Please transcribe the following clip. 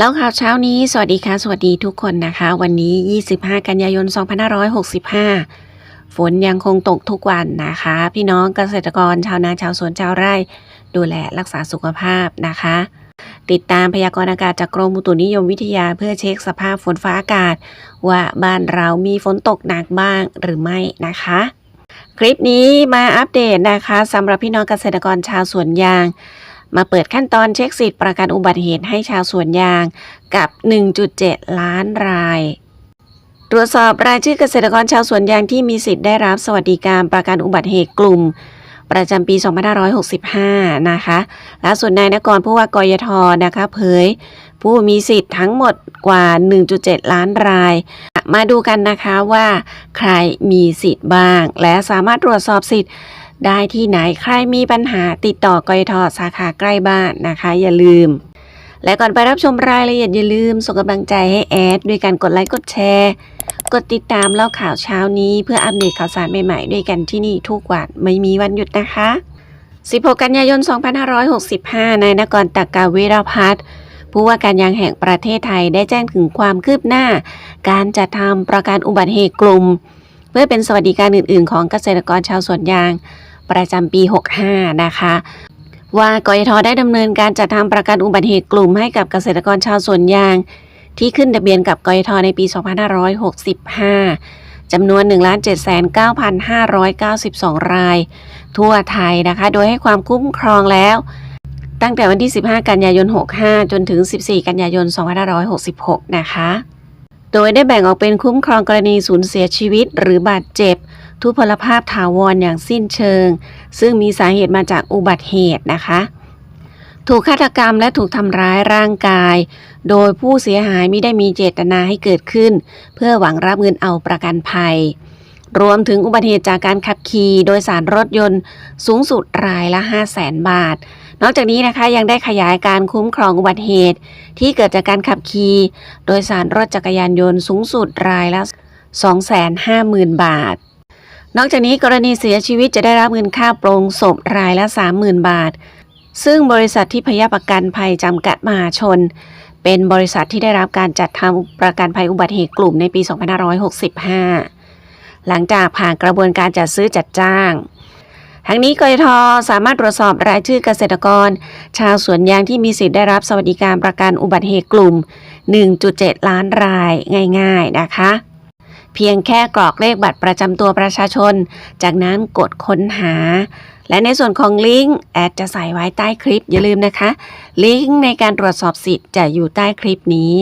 แล้วข่าวเช้านี้ สวัสดีค่ะ สวัสดีทุกคนนะคะ วันนี้ 25 กันยายน 2565 ฝนยังคงตกทุกวันนะคะ พี่น้องเกษตรกรชาวนาชาวสวนชาวไร่ ดูแลรักษาสุขภาพนะคะ ติดตามพยากรณ์อากาศจากกรมอุตุนิยมวิทยาเพื่อเช็คสภาพฝนฟ้าอากาศ ว่าบ้านเรามีฝนตกหนักบ้างหรือไม่นะคะคลิปนี้มาอัปเดตนะคะสำหรับพี่น้องเกษตรกรชาวสวนยาง มาเปิดขั้นตอนเช็คสิทธิ์ประกันอุบัติเหตุให้ชาวสวนยางกับ 1.7 ล้านราย ตรวจสอบรายชื่อเกษตรกรชาวสวนยางที่มีสิทธิ์ได้รับสวัสดิการประกันอุบัติเหตุกลุ่ม ประจำปี 2565 นะคะล่าสุดนายนกรผู้ว่ากยทนะคะเผย ผู้มีสิทธิ์ทั้งหมดกว่า 1.7 ล้านราย มาดูกันนะคะว่า ใครมีสิทธิ์บ้าง และสามารถตรวจสอบสิทธิ์ ได้ที่ไหนใครมีปัญหาติดต่อกยทสาขาใกล้บ้านนะคะ อย่าลืม และก่อนไปรับชมรายละเอียดอย่าลืมส่งกำลังใจให้แอดด้วยการกดไลค์กดแชร์ กดติดตามเล่าข่าวเช้านี้ เพื่ออัปเดตข่าวสารใหม่ๆด้วยกันที่นี่ทุกวันไม่มีวันหยุดนะคะ 16 กันยายน 2565 นายนกรตักกาวิรพัฒน์ผู้ว่าการยางแห่งประเทศไทยได้แจ้งถึงความคืบหน้า การจัดทำประกันอุบัติเหตุกลุ่ม เพื่อเป็นสวัสดิการอื่น ๆ ของเกษตรกรชาวสวนยาง ประจำปี 65 นะคะว่ากยทได้ดำเนินการจัดทำประกันอุบัติเหตุกลุ่มให้กับเกษตรกรชาวสวนยาง ที่ขึ้นทะเบียนกับกยทในปี 2565 จำนวน 1,79,592 ราย ทั่วไทยนะคะ โดยให้ความคุ้มครองแล้ว ตั้งแต่วันที่ 15 กันยายน 65 จนถึง 14 กันยายน 2566 นะคะ โดยได้แบ่งออกเป็นคุ้มครองกรณีสูญเสียชีวิตหรือบาดเจ็บ ทุพพลภาพถาวรอย่างสิ้นเชิง ซึ่งมีสาเหตุมาจากอุบัติเหตุนะคะ ถูกฆาตกรรมและถูกทำร้ายร่างกาย โดยผู้เสียหายไม่ได้มีเจตนาให้เกิดขึ้น เพื่อหวังรับเงินเอาประกันภัย รวมถึงอุบัติเหตุจากการขับขี่โดยสารรถยนต์สูงสุดรายละ 5 0 0แสนบาทนอกจากนี้นะคะยังได้ขยายการคุ้มครองอุบัติเหตุ ที่เกิดจากการขับขี่โดยสารรถจักรยานยนต์สูงสุดรายละ 250,000 บาท นอกจากนี้กรณีเสียชีวิตจะได้รับเงินค่าโปรงศพรายละ 30,000 บาท ซึ่งบริษัทที่พยาประกันภัยจำกัดมหาชน เป็นบริษัทที่ได้รับการจัดทำประกันภัยอุบัติเหตุกลุ่มในปี 2565 หลังจากผ่านกระบวนการจัดซื้อจัดจ้างทั้งนี้กยทสามารถตรวจสอบรายชื่อเกษตรกร ชาวสวนยางที่มีสิทธิ์ได้รับสวัสดิการประกันอุบัติเหตุกลุ่ม 1.7 ล้านรายง่าย ๆ นะคะ เพียงแค่กรอกเลขบัตรประจำตัวประชาชน จากนั้นกดค้นหา และในส่วนของลิงก์แอดจะใส่ไว้ใต้คลิปอย่าลืมนะคะ ลิงก์ในการตรวจสอบสิทธิ์จะอยู่ใต้คลิปนี้